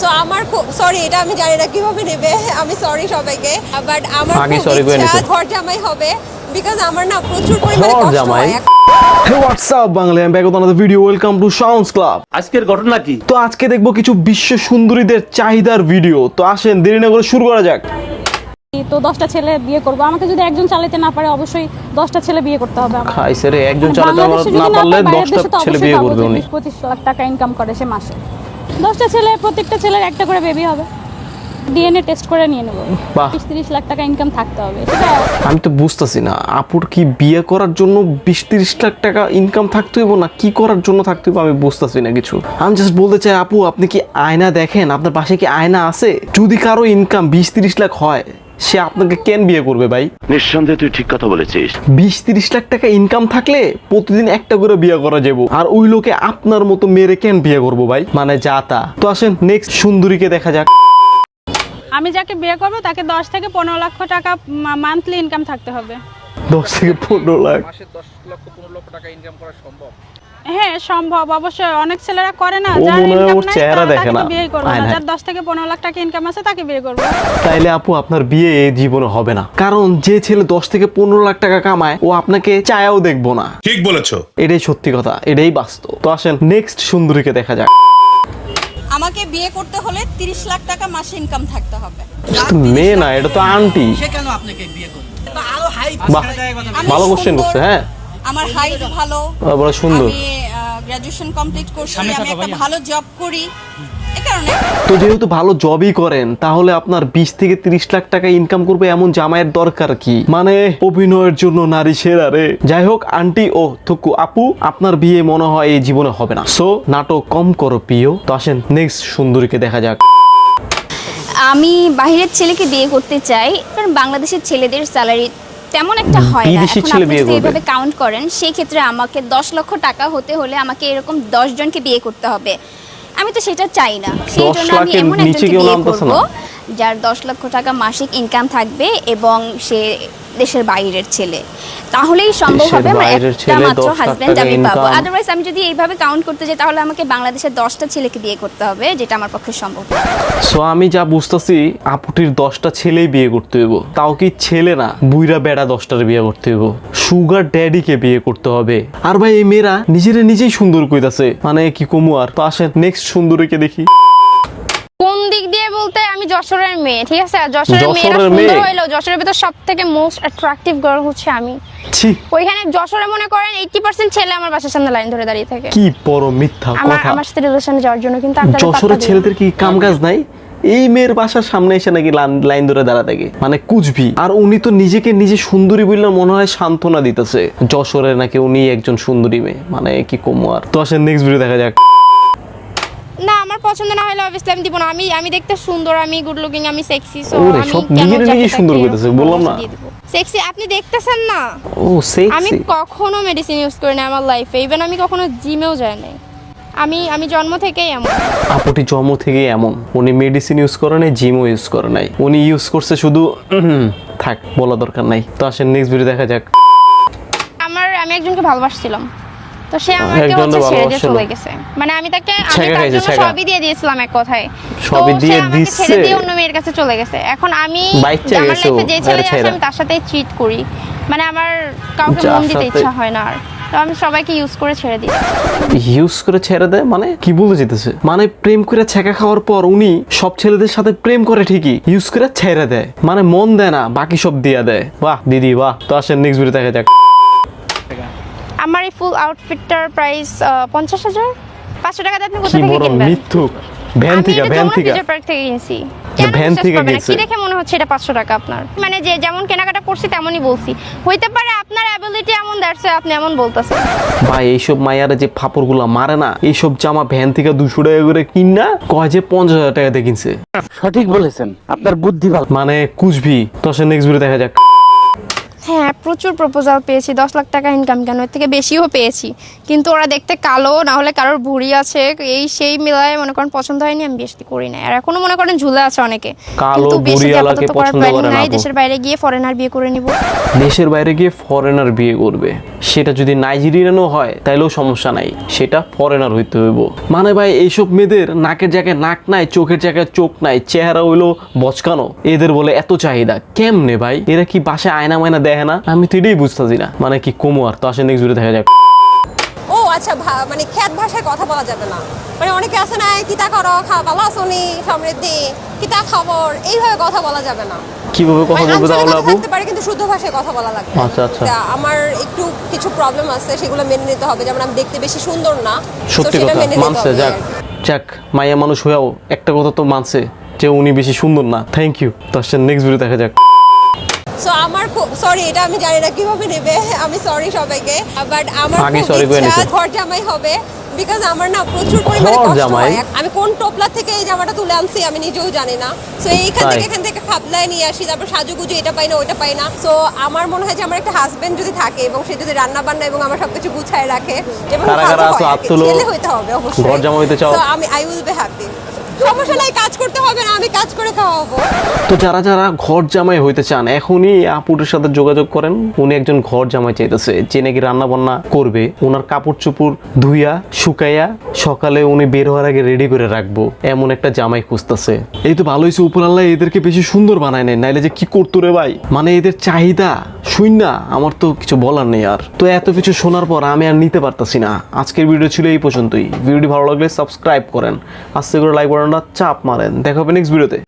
So আমার খুব sorry এটা আমি জানি না কীভাবে নেবে। আমি সরি সবাইকে। বাট আমার খুব ইচ্ছা ঘর জামাই হবে বিকজ আমার না প্রচুর পরিমাণে কষ্ট জামাই? হয় হোয়াটসঅ্যাপ বাংলা আমি back with video welcome to sounds club আজকের ঘটনা কি? তো আজকে দেখব কিছু বিশ্ব সুন্দরীদের চাহিদার ভিডিও তো আসেন দেরি না করে শুরু করা যাক। তো দশটা ছেলে বিয়ে করব। আমাকে যদি একজন চালাতে না পারে অবশ্যই দশটা ছেলে বিয়ে করতে হবে খাইছে রে একজন মানে চালাতে না পারলে দশটা ছেলে বিয়ে করবে উনি। পঁচিশ লাখ টাকা ইনকাম করে সে মাসে। দশটা ছেলে প্রত্যেকটা ছেলের একটা করে বেবি হবে। ডিএনএ টেস্ট করে নিয়ে নেব। বিশ তিরিশ লাখ টাকা ইনকাম থাকতে হবে। আমি তো বুঝতেছি না আপুর কি বিয়ে করার জন্য বিশ তিরিশ লাখ টাকা ইনকাম থাকতে হইব না কি করার জন্য থাকতে হইব আমি বুঝতেছি না কিছু। আমি জাস্ট বলতে চাই আপু আপনি কি আয়না দেখেন? আপনার পাশে কি আয়না আছে? যদি কারও ইনকাম বিশ তিরিশ লাখ হয় সে আপনাকে কেন বিয়ে করবে ভাই? নিঃসন্দেহে তুই ঠিক কথা বলেছিস। বিশ তিরিশ লাখ টাকা ইনকাম থাকলে প্রতিদিন একটা করে বিয়ে করা যাব। আর ওই লোকে আপনার মতো মেরে কেন বিয়ে করব ভাই? মানে যা তা। তো আসেন নেক্সট সুন্দরীকে দেখা যাক। আমি যাকে বিয়ে করব তাকে দশ থেকে পনেরো লক্ষ টাকা মান্থলি ইনকাম থাকতে হবে। দশ থেকে পনেরো লাখ। মাসে দশ লক্ষ পনেরো লক্ষ টাকা ইনকাম করা সম্ভব? হ্যাঁ সম্ভব। অবশ্যই অনেক ছেলেরা করে না যার ইনকাম নাই চেহারা দেখে না। বিয়ে করব না। যার দশ থেকে পনেরো লাখ টাকা ইনকাম আছে তাকে বিয়ে করব তাইলে আপু আপনার বিয়ে এই জীবনে হবে না। কারণ যে ছেলে দশ থেকে পনেরো লাখ টাকা কামায় ও আপনাকে চায়াও দেখব না। ঠিক বলেছ। এটাই সত্যি কথা এটাই বাস্তব। তো আসেন নেক্সট সুন্দরীকে দেখা যাক। আমাকে বিয়ে করতে হলে তিরিশ লাখ টাকা মাসে ইনকাম থাকতে হবে। মেয়ে না এটা তো আন্টি। সে কেন আপনাকে বিয়ে করবে? তো আরও হাই ভালো কোশ্চেন করছে হ্যাঁ। আমার হাইট ভালো বড় সুন্দর। আমি গ্রাজুয়েশন কমপ্লিট করছি আমি একটা ভালো জব করি। তো যেহেতু ভালো জবই করেন তাহলে আপনার বিশ থেকে তিরিশ লাখ টাকা ইনকাম করবে এমন জামাইয়ের দরকার কি? মানে অভিনয়ের জন্য নারী সেরা রে। যাই হোক আন্টি ও থুকু আপু আপনার বিয়ে মনে হয় এই জীবনে হবে না। সো নাটক কম করো প্রিয়। তো আসেন নেক্সট সুন্দরীকে দেখা যাক। আমি বাইরের ছেলেকে বিয়ে করতে চাই কারণ বাংলাদেশের ছেলেদের স্যালারি তেমন একটা হয় না এখন আপনি যেভাবে যদি। এভাবে কাউন্ট করেন সেই ক্ষেত্রে আমাকে দশ লক্ষ টাকা হতে হলে আমাকে এরকম দশ জনকে বিয়ে করতে হবে আমি তো সেটা চাই না সেই 10 জন্য আমি এমন একজনকে বিয়ে করব। যার দশ লক্ষ টাকা মাসিক ইনকাম থাকবে এবং সে দেশের বাইরের ছেলে। তাহলেই সম্ভব হবে আমার একটা মাত্র 10 লাখ হাজবেন্ড আমি পাবো। আদারওয়াইজ আমি যদি এইভাবে কাউন্ট করতে যাই তাহলে আমাকে বাংলাদেশের দশটা ছেলেকে বিয়ে করতে হবে যেটা আমার পক্ষে সম্ভব সো আমি যা বুঝতেছি আপুটির দশটা ছেলেই বিয়ে করতে হইব। তাও কি ছেলে না বুইরা বেড়া দশটার বিয়ে করতে হইব। সুগার ড্যাডিকে বিয়ে করতে হবে। আর ভাই এই মেয়েরা নিজেরা নিজেই সুন্দর কইতাছে। মানে কি কমু আর? তো আসেন নেক্সট সুন্দরীকে দেখি। কোন দিক দিয়ে বলতে আমি যশোরের মেয়ে ঠিক আছে? যশোরের মেয়েরা সুন্দর মেয়ে? হইলেও যশোরের ভিতর সব থেকে মোস্ট অ্যাট্রাকটিভ গার্ল হচ্ছে আমি। ওইখানে যশোরে মনে করেন এইটি পার্সেন্ট ছেলে আমার বাসার সামনে লাইন ধরে দাঁড়িয়ে থাকে। কি বড় মিথ্যা কথা। আমার সাথে রিলেশনে যাওয়ার জন্য কিন্তু আমি যশোরের ছেলেদের কি কাম কাজ নাই? এই মেয়ের বাসার সামনে এসে নাকি লাইন ধরে দাঁড়া থাকে। মানে কুচবি আর উনি তো নিজেকে নিজে সুন্দরী বললে মনে হয় সান্ত্বনা দিতেছে। যশোরে নাকি উনি একজন সুন্দরী মেয়ে। মানে কি কমু আর। তো আসেন নেক্সট ভিডিও দেখা যাক। আমার পছন্দ না হলে অবভিয়াসলি আমি দিব না। আমি আমি দেখতে সুন্দর আমি গুড লুকিং আমি সেক্সি সো আমি সব নিজেরে তাকে সুন্দর কইতেছে, বললাম না? সেক্সি আপনি দেখতেছেন না? ও সেক্সি আমি কখনো মেডিসিন ইউজ করি না আমার লাইফে ইভেন আমি কখনো জিমেও যাই নাই। আমি আমি জন্ম থেকেই এমন। আপুটি জন্ম থেকে এমন। উনি মেডিসিন ইউজ করে নাই জিমও ইউজ করে নাই। উনি ইউজ করছে শুধু থাক বলা দরকার নাই। তো আসেন নেক্সট ভিডিও দেখা যাক। আমার আমি একজনকে ভালোবাসছিলাম। তো সে আমাকে হচ্ছে ছেড়ে দিয়ে চলে গেছে। মানে আমি তাকে আমি তার জন্য সবই দিয়ে দিয়েছিলাম এক কথায়। সবই দিয়ে ছেড়ে দিয়ে অন্য মেয়ের কাছে চলে গেছে। এখন আমি আমার লাইফে যে ছেলে আসে ছেড়া। আমি তার সাথে চিট করি। মানে আমার কাউকে মন দিতে ইচ্ছা হয় না আর। তো আমি সবাইকে ইউজ করে ছেড়ে দিই। ইউজ করে ছেড়ে দেয় মানে কি বলে যেতেছে? মানে প্রেম করে ছেঁকা খাওয়ার পর উনি সব ছেলেদের সাথে প্রেম করে ঠিকই ইউজ করে ছেড়ে দেয়। মানে মন দেয় না বাকি সব দিয়ে দেয়। বাহ দিদি বাহ। তো আসেন নেক্সট ভিডিও দেখা যাক। ফুল আউটফিটটার প্রাইস পঞ্চাশ হাজার? পাঁচশো টাকাতে আপনি কোথা থেকে কিনবেন? মিথ্যুক। ভ্যান থেকে ভ্যান থেকে ফিউচার পার্ক থেকে কিনছি। কেন ভ্যান থেকে করবেন না? গেছে। কি দেখে মনে হচ্ছে এটা পাঁচশো টাকা আপনার? মানে যে যেমন কেনাকাটা করছি তেমনই বলছি। হইতে পারে আপনার অ্যাবিলিটি এমন দ্যাটস আপনি এমন বলতেছেন। ভাই এইসব মায়ারে যে ফাপড়গুলা মারে না এইসব জামা ভ্যান থেকে দুশো টাকা করে কিনা কয় যে পঞ্চাশ হাজার টাকা দিয়ে কিনছে। সঠিক বলেছেন আপনার বুদ্ধি ভালো। মানে কুচবি তো আসেন নেক্সট ভিডিও দেখা যাক। হ্যাঁ প্রচুর প্রপোজাল পেয়েছি দশ লাখ টাকা ইনকাম কেন? এর থেকে বেশিও পেয়েছি। কিন্তু ওরা দেখতে কালো না হলে কারোর ভুঁড়ি আছে এই সেই মিলায় মনে করেন পছন্দ হয়নি আমি বেশি করি না আর এখনও মনে করেন ঝুলে আছে অনেকে। কালো কিন্তু বেশি আপাতত করার নাই দেশের বাইরে গিয়ে ফরেনার বিয়ে করে নিব। দেশের বাইরে গিয়ে ফরেনার বিয়ে করবে। সেটা যদি নাইজেরিয়ানও হয় তাইলেও সমস্যা নাই। সেটা ফরেনার হইতে হইব। মানে ভাই এইসব মেয়েদের নাকের জায়গায় নাক নাই চোখের জায়গায় চোখ নাই চেহারা হইল বচকানো। এদের বলে এত চাহিদা। কেমনে ভাই? এরা কি বাসায় আয়না মায়না দেখে না। আমি তো এটাই বুঝতেছি না। মানে কি কমু আর? তো আসে নেক্সট ভিডিও দেখা যাক। ও আচ্ছা মানে খ্যাত ভাষায় কথা বলা যাবে না। মানে অনেকে আছে না কিতা করো খাওয়া ভালো আসনি সমৃদ্ধি। কিতা খবর? এইভাবে কথা বলা যাবে না। কীভাবে কথা মানে বলবে তাহলে আপু পারে কিন্তু শুদ্ধ ভাষায় কথা বলা লাগবে আচ্ছা, আচ্ছা। আমার একটু কিছু প্রবলেম আছে সেগুলো মেনে নিতে হবে। যেমন আমি দেখতে বেশি সুন্দর না সত্যি কথা মানছে যাক। যাক মাইয়া মানুষ হয়েও একটা কথা তো মানছে যে উনি বেশি সুন্দর না। থ্যাংক ইউ তো আসছে নেক্সট ভিডিও দেখা যাক। সো আমার খুব সরি এটা আমি জানি না কীভাবে নেবে আমি সরি সবাইকে বাট আমার খুব ইচ্ছা ঘর জামাই হবে বিকজ আমার না প্রচুর পরিমাণে কষ্ট হয়। আমি কোন টোপলা থেকে এই জামাটা তুলে আনছি আমি নিজেও জানি না। সো এইখান থেকে এখান থেকে খাপলায় নিয়ে আসি তারপর সাজুগুজু এটা পাই না ওইটা পাই না। সো আমার মনে হয় যে আমার একটা হাজবেন্ড যদি থাকে এবং সে যদি রান্না বান্না এবং আমার সবকিছু গুছায় রাখে এবং। ছেলে হইতে হবে অবশ্যই। ঘর জামাই হইতে চাও? আমি আই উইল বি হ্যাপি সমস্যা নাই, কাজ করতে হবে না, আমি কাজ করে খাওয়াবো। তো যারা যারা ঘর জামাই হইতে চান, এখনই আপুরের সাথে যোগাযোগ করেন। উনি একজন ঘর জামাই চাইতেছে, যে নাকি রান্না বান্না করবে। ওনার কাপড় চোপড় ধুইয়া, শুকাইয়া, সকালে উনি বের হওয়ার আগে রেডি করে রাখব। এমন একটা জামাই খুঁজতেছে। এই তো ভালো হয়েছে উপর আল্লাহ এদেরকে বেশি সুন্দর বানায় নেয়। নাইলে যে কি করতো রে ভাই? মানে এদের চাহিদা শুন না, আমার তো কিছু বলার নেই আর। তো এত কিছু শোনার পর আমি আর নিতে পারতাছি না। আজকের ভিডিও ছিল এই পর্যন্তই। ভিডিওটি ভালো লাগলে সাবস্ক্রাইব করেন। আস্তে করে লাইক বাটনটা চাপ মারেন। দেখো নেক্সট ভিডিওতে